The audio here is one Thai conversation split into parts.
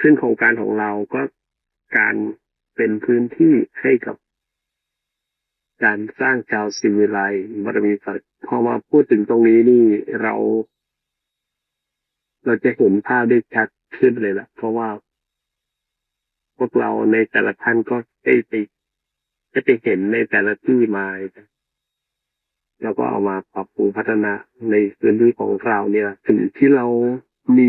ซึ่งโครงการของเราก็การเป็นพื้นที่ให้กับการสร้างชาวสิวิไลบารมีสัตว์พอมาพูดถึงตรงนี้นี่เรา เราจะเห็นภาพได้ชัดขึ้นเลยละเพราะว่า พวกเราในแต่ละท่านก็ได้ไปได้ไปเห็นในแต่ละที่มาแล้วก็เอามาปรับปรุงพัฒนาในพื้นที่ของเราเนี่ยถึงที่เรามี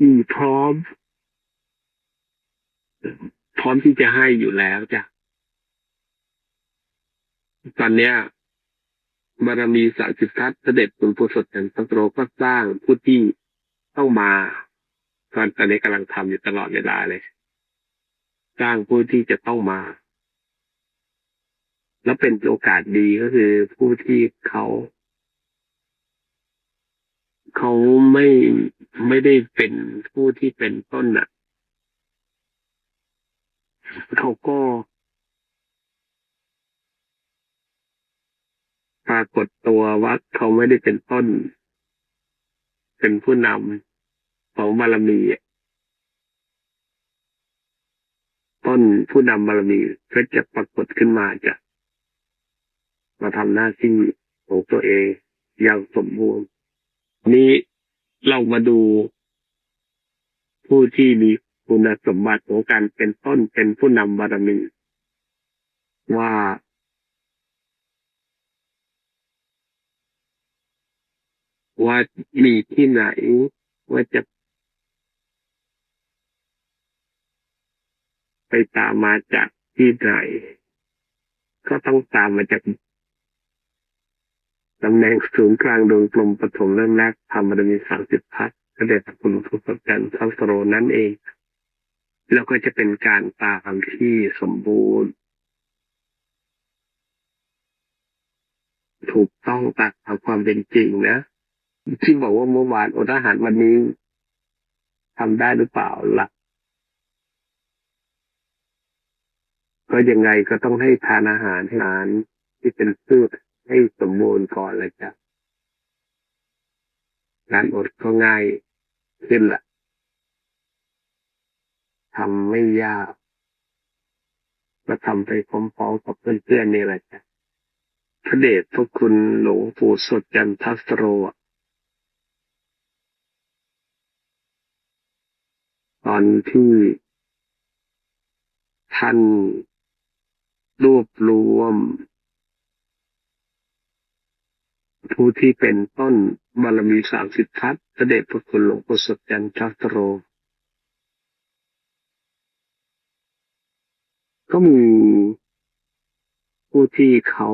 มีพร้อม พร้อมที่จะให้อยู่แล้วจ้ะตอนเนี้ยบารมีสาสิทัศน์เสด็จหลวงปู่สดจันทโตก็สร้างผู้ที่ต้องมาตอนตอนนี้กำลังทำอยู่ตลอดเวลาเลยสร้างผู้ที่จะต้องมา แล้วเป็นโอกาสดีก็คือผู้ที่เขา เขาไม่ไม่ได้เป็นผู้ที่เป็นต้นน่ะเขาก็ปรากฏตัวว่าเขาไม่ได้เป็นต้น เป็นผู้นำของบารมีต้นผู้นำบารมีก็จะปรากฏขึ้นมาจะมาทำหน้าที่ของตัวเองอย่างสมบูรณ์ นี้เรามาดูผู้ที่มีคุณสมบัติของการเป็นต้นเป็นผู้นำบารมีว่า ว่ามีที่ไหนว่าจะไปตามมาจากที่ไหน ก็ต้องตามมาจาก ตำแหน่งศูนย์กลางดวงกลมปฐมเริ่มแรกทำบารมีสามสิบพัฒก็เดชคุณทุกประการทัสโรนั่นเอง แล้วก็จะเป็นการตามที่สมบูรณ์ ถูกต้องตามความเป็นจริงนะ ที่บอกว่าเมื่อวานอดอาหารวันนี้ทำได้หรือเปล่าล่ะก็ยังไงก็ต้องให้ทานอาหารให้อาหารที่เป็นพืช ให้สมบูรณ์ก่อนเลยจ้ะการอดก็ง่ายขึ้นละทำไม่ยากก็ทำไปพร้อมๆกับเพื่อนๆนี่แหละจ้ะพระเดชพระคุณหลวงปู่สดจันทัสโร ตอนที่ท่านรวบรวม ผู้ที่เป็นต้นบารมีสามสิบทัศเสด็จพระคุณหลวงปู่สดจันทัสโร ก็มีผู้ที่เขา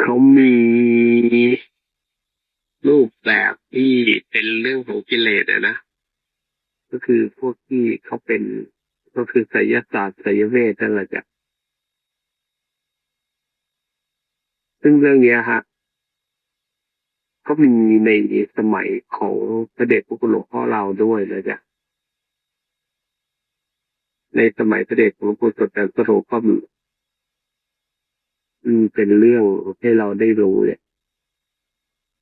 เขามีรูปแบบที่เป็นเรื่องของกิเลสอะนะ ก็คือพวกที่เขาเป็นก็คือไสยศาสตร์ไสยเวทนั่นแหละจ้ะ ซึ่งเรื่องเนี้ยฮะก็มีในสมัยของพระเดชพระคุณหลวงพ่อเราด้วยเลยจ้ะในสมัยพระเดชหลวงปู่สดแต่สโรก็มีเป็นเรื่องให้เราได้รู้เนี่ย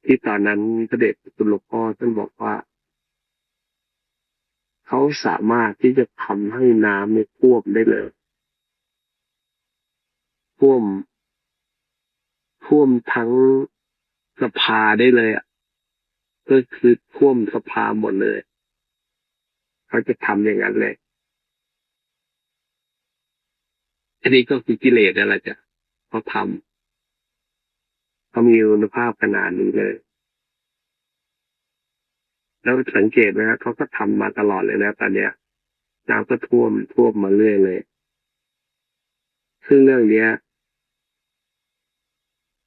ที่ตอนนั้นพระเดชคุณหลวงพ่อท่านบอกว่า เขาสามารถที่จะทำให้น้ำเนี่ท่วมได้เลยท่วม ท่วมทั้งสภาได้เลยอะก็คือท่วมสภาหมดเลย เขาจะทำอย่างนั้นเลยอันนี้ก็คือกิเลสนั่นแหละจ้ะเขาทำเขามีคุณภาพขนาดนี้เลย แล้วสังเกตนะเขาก็ทำมาตลอดเลยนะตอนเนี้ยน้ำก็ท่วมท่วมมาเรื่อยเลย ซึ่งเรื่องเนี้ย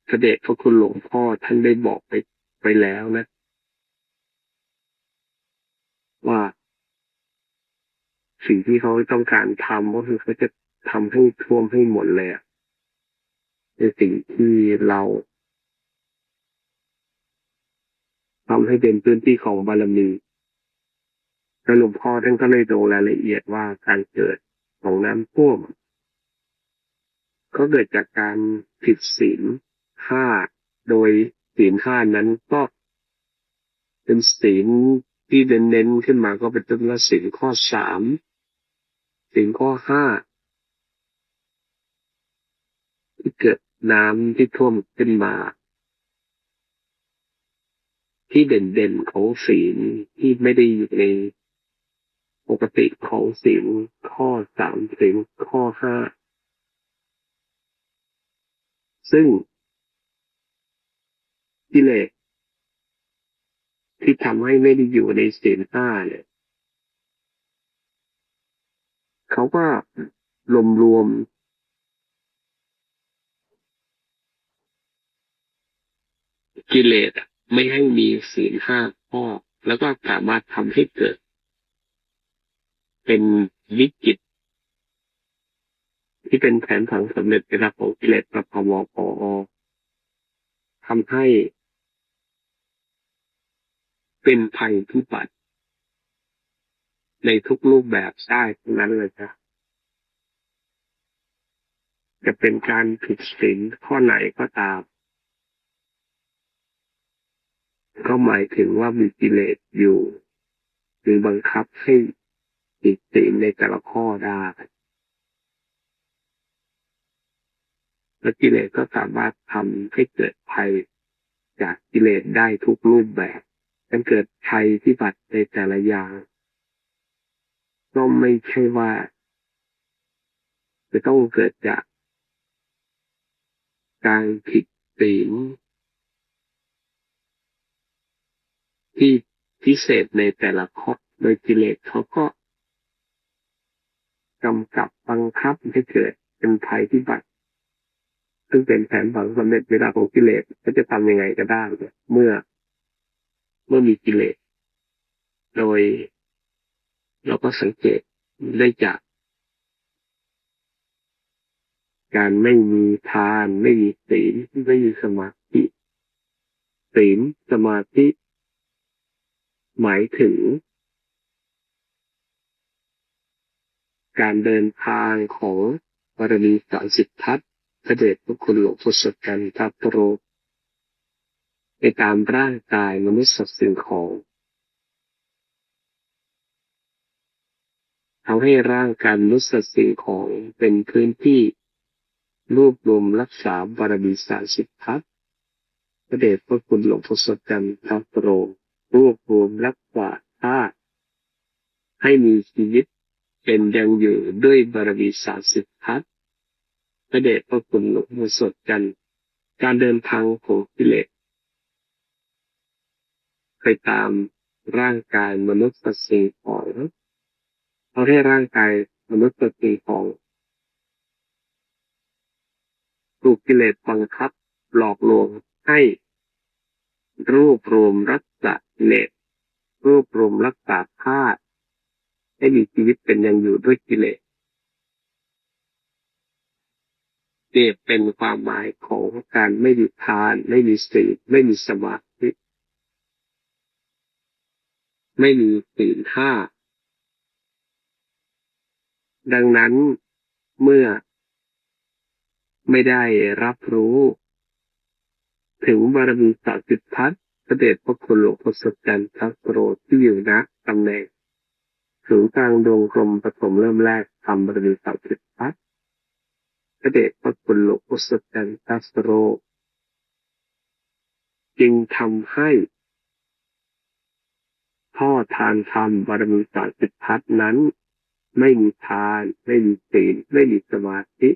เสด็จพระคุณหลวงพ่อท่านได้บอกไปไปแล้วนะ ว่าสิ่งที่เขาต้องการทำก็คือเขาจะทำให้ท่วมให้หมดเลยอะในสิ่งที่เราทำให้เป็นพื้นที่ของบารมีแล้วหลวงพ่อท่านก็เลยลงรายละเอียดว่าการเกิดของน้ำท่วม ก็เกิดจากการผิดศีล ห้าโดยศีลห้านั้นก็เป็นศีลที่เน้นๆขึ้นมาก็เป็นต้นละศีลข้อสามศีลข้อห้าที่เกิดน้ำที่ท่วมขึ้นมา ที่เด่นๆของศีลที่ไม่ได้อยู่ในปกติของศีลข้อสามศีลข้อห้าซึ่ง กิเลสที่ทำให้ไม่ได้อยู่ในศีลห้าเนี่ยเขาก็รวมรวม กิเลสไม่ให้มีศีลห้าข้อ แล้วก็สามารถทำให้เกิด เป็นวิจิต ที่เป็นแผนผังสำเร็จในระดับของกิเลสประพวปอทำให้ เป็นภัยพิบัติในทุกรูปแบบได้ทั้งนั้นเลยจ้ะจะเป็นการผิดศีลข้อไหนก็ตาม ก็หมายถึงว่ามีกิเลสอยู่ หรือบังคับให้ผิดศีลในแต่ละข้อได้และกิเลสก็สามารถทำให้เกิดภัยจากกิเลสได้ทุกรูปแบบ มันเกิดภัยพิบัติในแต่ละอย่าง ก็ไม่ใช่ว่า จะต้องเกิดจากการผิดศีลที่พิเศษในแต่ละข้อโดยกิเลสเขาก็กำกับบังคับให้เกิดเป็นภัยพิบัติ ซึ่งเป็นแผนผังสำเร็จเวลาของกิเลสก็จะทำยังไงก็ได้เมื่อ เมื่อมีกิเลส โดย เราก็สังเกตได้จาก การไม่มีทาน ไม่มีศีลไม่มีสมาธิศีลสมาธิ หมายถึง การเดินทางของบารมีสามสิบทัศพระเดชพระคุณหลวงพ่อสดกันทัพโร ไปตามร่างกายมนุษย์สัตว์สิ่งของทำให้ร่างกายมนุษย์สัตว์สิ่งของเป็นพื้นที่รวบรวมรักษาบารมีสาสิบทัศพระเดชพระคุณหลวงพ่อสดกันทัพโปรรวบรวมรักษาธาตุให้มีชีวิตเป็นยังอยู่ด้วยบารมีสามสิบทัศพระเดชพระคุณหลวงพ่อสดกันการเดินทางของกิเลส ไปตามร่างกายมนุษย์สิ่งของเอาให้ร่างกายมนุษย์สิ่งของถูกกิเลสบังคับหลอกลวงให้รวบรวมรักษาเลสรวบรวมรักษาธาตุให้มีชีวิตเป็นยังอยู่ด้วยกิเลสเนียเป็นความหมายของการไม่มีทาน ไม่มีศีลไม่มีสมาธิ ไม่มีศีลห้า ดังนั้นเมื่อ ไม่ได้รับรู้ ถึงบารมีสักสิทธัตพระเดชพระคุณหลวงพ่อสดจันทัสโรที่อยู่ณตำแหน่งศูนย์กลางดวงกลมปฐมเริ่มแรกทำบารมีสักสิทธัตพระเดชพระคุณหลวงพ่อสดจันทัสโรจึงทำให้ พ่อทานธรรมบารมีสามสิบพัฒนั้น ไม่มีทาน ไม่มีศีลไม่มีสมาธิ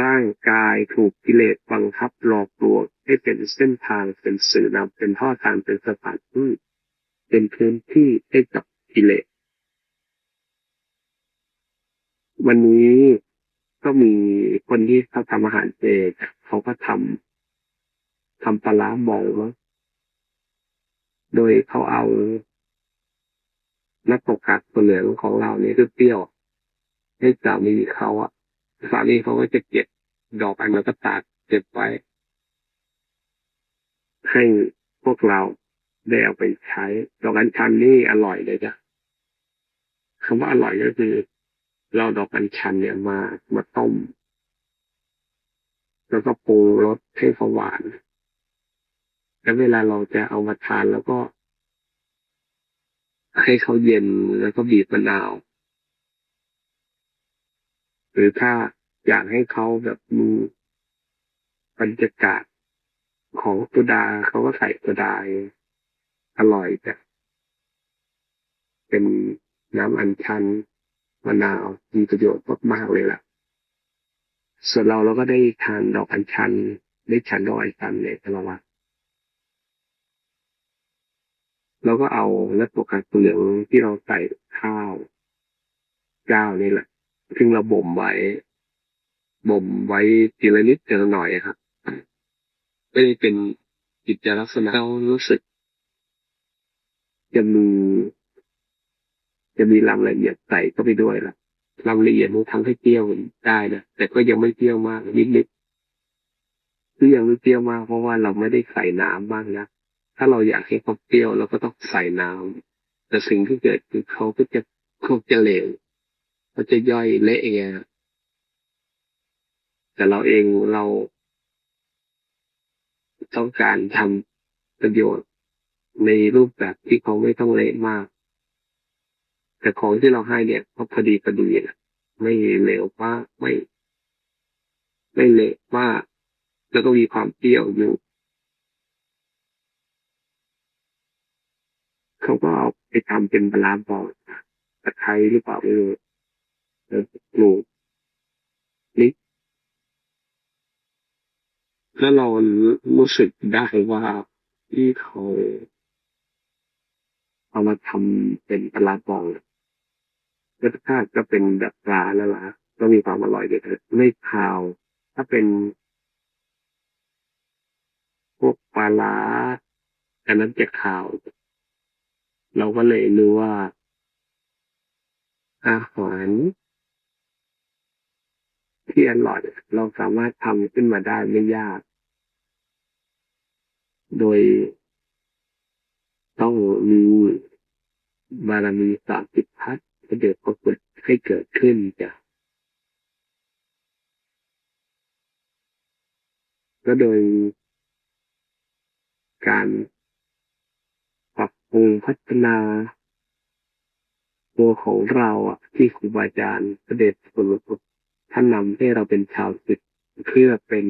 ร่างกายถูกกิเลสบังคับหลอกลวงให้เป็นเส้นทางเป็นสื่อนำเป็นท่อทางเป็นสถานที่เป็นพื้นที่ให้กับกิเลส วันนี้ก็มีคนที่เขาทำอาหารเจเขาก็ทำ ทำปลาหมองโดยเขาเอานักตกกัดตัวเหลืองของเราเนี่ยคือเปรี้ยวให้สามีเขาอะสามีเขาก็จะเก็บดอกอันแล้วก็ตากเก็บไว้ ให้พวกเราได้เอาไปใช้ ดอกอัญชันนี่อร่อยเลยจ้ะคำว่าอร่อยก็คือ เราดอกอัญชันเนี่ยมามาต้ม แล้วก็ปรุงรสให้เขาหวาน แล้วเวลาเราจะเอามาทานแล้วก็ ให้เขาเย็นแล้วก็บีบมะนาว หรือถ้าอยากให้เขาแบบมีบรรยากาศของโซดาเขาก็ใส่โซดาอร่อยแบบเป็นน้ำอัญชันมะนาวมีประโยชน์มากๆเลยล่ะ ส่วนเราเราก็ได้ทานดอกอัญชันได้ฉันดอกอัญชันในแต่ละวัน เราก็เอาและตัวกากเหลืองที่เราใส่ข้าวเจ้านี่แหละซึ่งเราบ่มไว้บ่มไว้ทีละนิดทีละหน่อยครับไม่ได้เป็นกิจลักษณะเรารู้สึก จะมี จะมีรำละเอียดใส่เข้าไปด้วยล่ะรำละเอียดมันทำให้เปรี้ยวได้นะแต่ก็ยังไม่เปรี้ยวมากนิดๆคือยังไม่เปรี้ยวมากเพราะว่าเราไม่ได้ใส่น้ำบ้างนะ ถ้าเราอยากให้เขาเปรี้ยวเราก็ต้องใส่น้ำแต่สิ่งที่เกิดคือเขาก็จะเขาจะเหลวเขาจะย่อยเละเองแต่เราเองเราต้องการทำประโยชน์ในรูปแบบที่เขาไม่ต้องเละมาก แต่ของที่เราให้เนี่ยเขาพอดีพอดีนะไม่เหลวมากไม่ ไม่เละมากแล้วก็มีความเปรี้ยวอยู่ เขาก็เอาไปทำเป็นปลาบอดตะไคร้หรือเปล่าไม่รู้แล้วปลูกนี่แล้วเรารู้สึกได้ว่าที่เขาเอามาทำเป็นปลาบองรสชาติก็เป็นแบบปลาแล้วล่ะก็มีความอร่อยเด็ดไม่คาว ถ้าเป็นพวกปลาล้าอันนั้นจะคาว เราก็เลยรู้ว่า อาหารที่อร่อยเราสามารถทำขึ้นมาได้ไม่ยาก โดยต้องมีบารมีสามสิบพัฒเกิดปรากฏให้เกิดขึ้นจ้ะก็โดยการ งพัฒนา ตัวของเราอะ ที่ครูบาอาจารย์เสด็จสุลต่ท่านนำให้เราเป็นชาวศิษย์เพื่อเป็น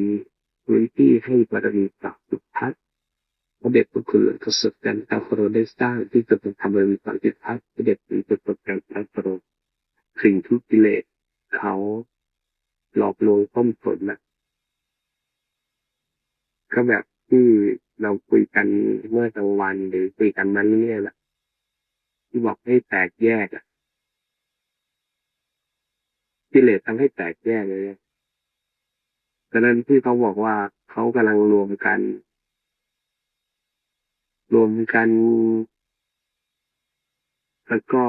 พื้นที่ให้บารมีสามสิบพัฒพระเดชพระคุณหลวงทศกัณฐ์อัลฟาโรได้สร้างที่จะเป็นธรรมวิสันติพัฒน์พระเดชพระคุณกันอัลฟาโรสิ่งทุกกิเลสเขาหลอกลวงต้มสนนะก็แบบที่เราคุยกันเมื่อกลางวันหรือคุยกันมาเรื่อยๆแหละที่บอกให้แตกแยกอะกิเลสทำให้แตกแยกเลยดังนั้นที่เขา บอกว่าเขากำลังรวมกัน รวมกัน แล้วก็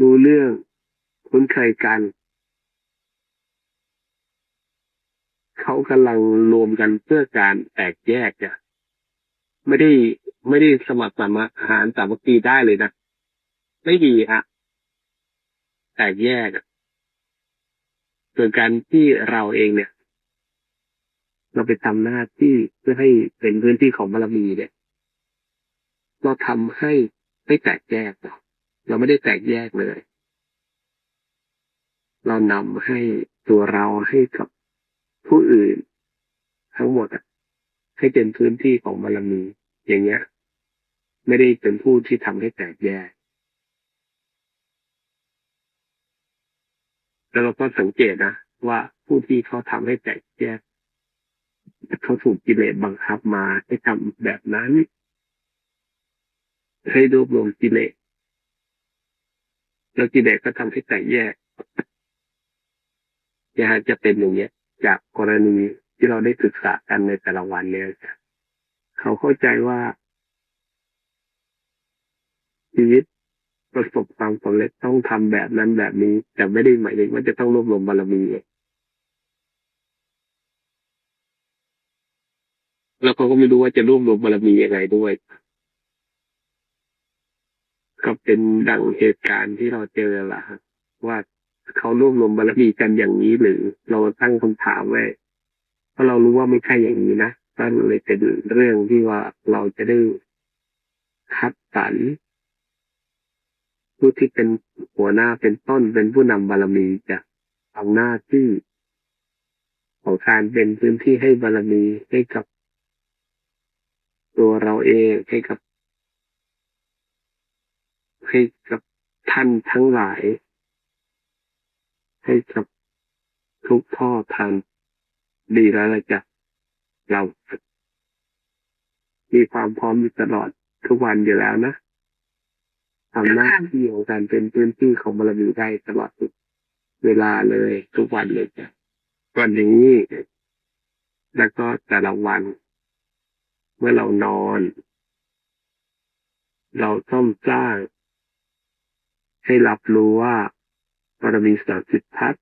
รู้เรื่องคุ้นเคยกัน เขากำลังรวมกันเพื่อการแตกแยกอะไม่ได้ไม่ได้สมัครสมาหารสามัคคีได้เลยนะ ไม่มีอะแตกแยกอะส่วนการที่เราเองเนี่ย เราไปทำหน้าที่เพื่อให้เป็นพื้นที่ของบารมีเนี่ย เราทำให้ไม่แตกแยกเราไม่ได้แตกแยกเลย เรานำให้ตัวเราให้กับผู้อื่น ทั้งหมดให้เป็นพื้นที่ของบารมี อย่างเงี้ย ไม่ได้เป็นผู้ที่ทำให้แตกแยกแล้วเราก็สังเกตนะว่าผู้ที่เขาทำให้แตกแยก เขาถูกกิเลสบังคับมาให้ทำแบบนั้น ให้รวบรวมกิเลสแล้วกิเลสก็ทำให้แตกแยกยาจะเป็นอย่างเงี้ย จากกรณีที่เราได้ศึกษากันในแต่ละวันเนี่ยเขาเข้าใจว่าชีวิตประสบความสำเร็จต้องทำแบบนั้นแบบนี้ แต่ไม่ได้หมายถึงว่าจะต้องรวบรวมบารมี แล้วเขาก็ไม่รู้ว่าจะรวบรวมบารมียังไงด้วย ก็เป็นดังเหตุการณ์ที่เราเจอละว่าเขารวบรวมบารมีกันอย่างนี้หรือเราตั้งคำถามไว้เพราะเรารู้ว่าไม่ใช่อย่างนี้นะก็เลยเป็นเรื่องที่ว่าเราจะได้คัดสรรผู้ที่เป็นหัวหน้าเป็นต้นเป็นผู้นำบารมีจะทำหน้าที่ของการเป็นพื้นที่ให้บารมีให้กับ ตัวเราเองให้กับ ให้กับท่านทั้งหลาย ให้กับทุกท่อทางดีแล้วละจะเรามีความพร้อมอยู่ตลอดทุกวันอยู่แล้วนะทำหน้าที่ของการเป็นพื้นที่ของบารมีได้ตลอดทุกเวลาเลยทุกวันเลยจ้ะวันนี้แล้วก็แต่ละวัน เมื่อเรานอน เราต้องสร้าง ให้รับรู้ว่าบารมีสามสิบทัศ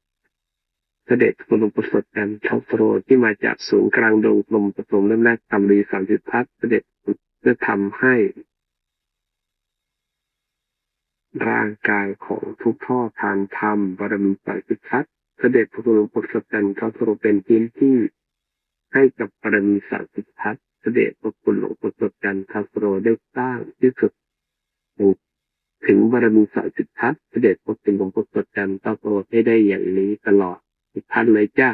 เสด็จกรมประสดกันท็อปโรที่มาจากศูนย์กลางดงกลมผสมเริ่มแรกตำรีสามสิบทัศเสด็จเพื่อทำให้ ร่างกายของทุกท่อทางธรรมบารมีสามสิบทัศเสด็จพระบรมโพธิสัตว์ท็อปโรเป็นพื้นที่ให้กับบารมีสามสิบทัศ น์เดชพระคุณหลวงปู่สดกันท็อปโรได้สร้างที่สุดถึงบารมีสายสิทธัตถ์เสด็จพระเป็นหลวงปู่สดกันต้องโปรดให้ได้อย่างนี้ตลอดทุกท่านเลยจ้า